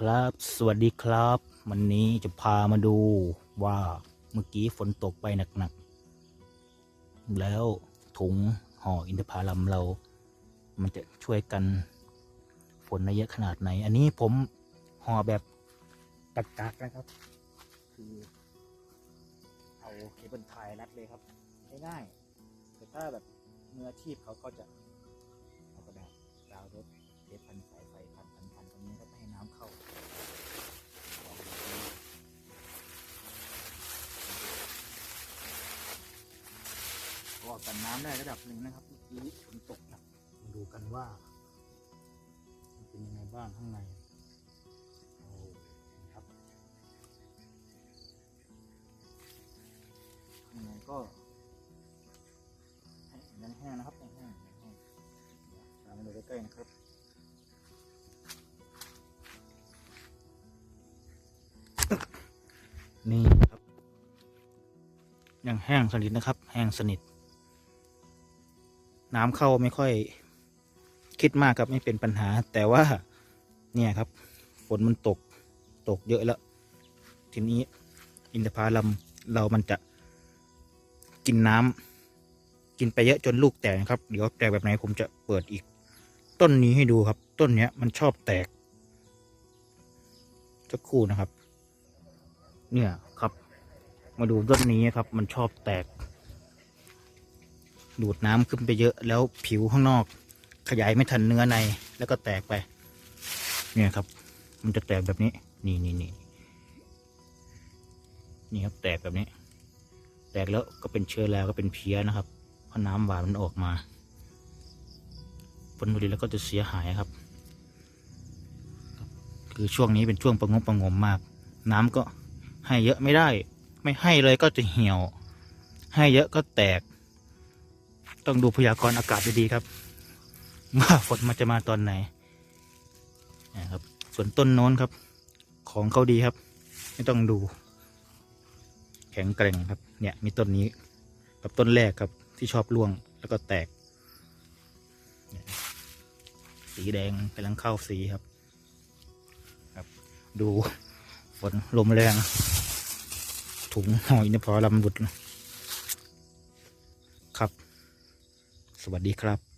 ครับ สวัสดีครับ วันนี้จะพามาดูว่าเมื่อกี้ฝนตกไปหนักๆ แล้วถุงห่ออินทผลัมเรา มันจะช่วยกันฝนได้เยอะขนาดไหน อันนี้ผมห่อแบบตักกักนะครับ คือเอาเคเบิลไทยรัดเลยครับง่ายๆแต่ถ้าแบบมืออาชีพเขาก็จะเอากระดาษกาวรถเทปพันสายไฟพัน ก็กันน้ำได้ระดับหนึ่งนะครับเมื่อกี้ฝนตกหนักมาดูกันว่ามันเป็นยังไงบ้างข้างในโอ้ครับข้างในก็ให้ยังแห้งนะครับยังแห้งยังแห้งตามมาดูใกล้ๆนะครับนี่ครับยังแห้งสนิทนะครับ แห้งสนิท น้ำเข้าไม่ค่อยคิดมากครับไม่เป็นปัญหา แต่ว่าเนี่ยครับฝนมันตกตกเยอะแล้ว ทีนี้อินทผลัมเรามันจะกินน้ำกินไปเยอะจนลูกแตกครับ เดี๋ยวแตกแบบไหนผมจะเปิดอีก ต้นนี้ให้ดูครับ ต้นเนี้ยมันชอบแตกสักครู่นะครับ เนี่ยครับ มาดูต้นนี้ครับ มันชอบแตก ดูดน้ำขึ้นไปเยอะแล้วผิวข้างนอก ขยายไม่ทันเนื้อในแล้วก็แตกไป เนี่ยครับ มันจะแตกแบบนี้ นี่นี่นี่นี่ครับแตกแบบนี้ แตกแล้วก็เป็นเชื้อแล้วก็เป็นเพี้ยนะครับเพราะน้ำหวานมันออกมา ผลผลิตแล้วก็จะเสียหายครับ คือช่วงนี้เป็นช่วงประงบประงมมาก น้ำก็ให้เยอะไม่ได้ ไม่ให้เลยก็จะเหี่ยว ให้เยอะก็แตก ต้องดูพยากรณ์อากาศดีๆครับว่าฝนมันจะมาตอนไหนนะครับ ส่วนต้นโน้นครับ ของเขาดีครับ ไม่ต้องดู แข็งแกร่งครับ เนี่ยมีต้นนี้กับต้นแรกครับที่ชอบร่วงแล้วก็แตก สีแดงกำลังเข้าสีครับ ครับ ดูฝนลมแรง ถุงหอยนี่พอลำบุดนะครั สวัสดีครับ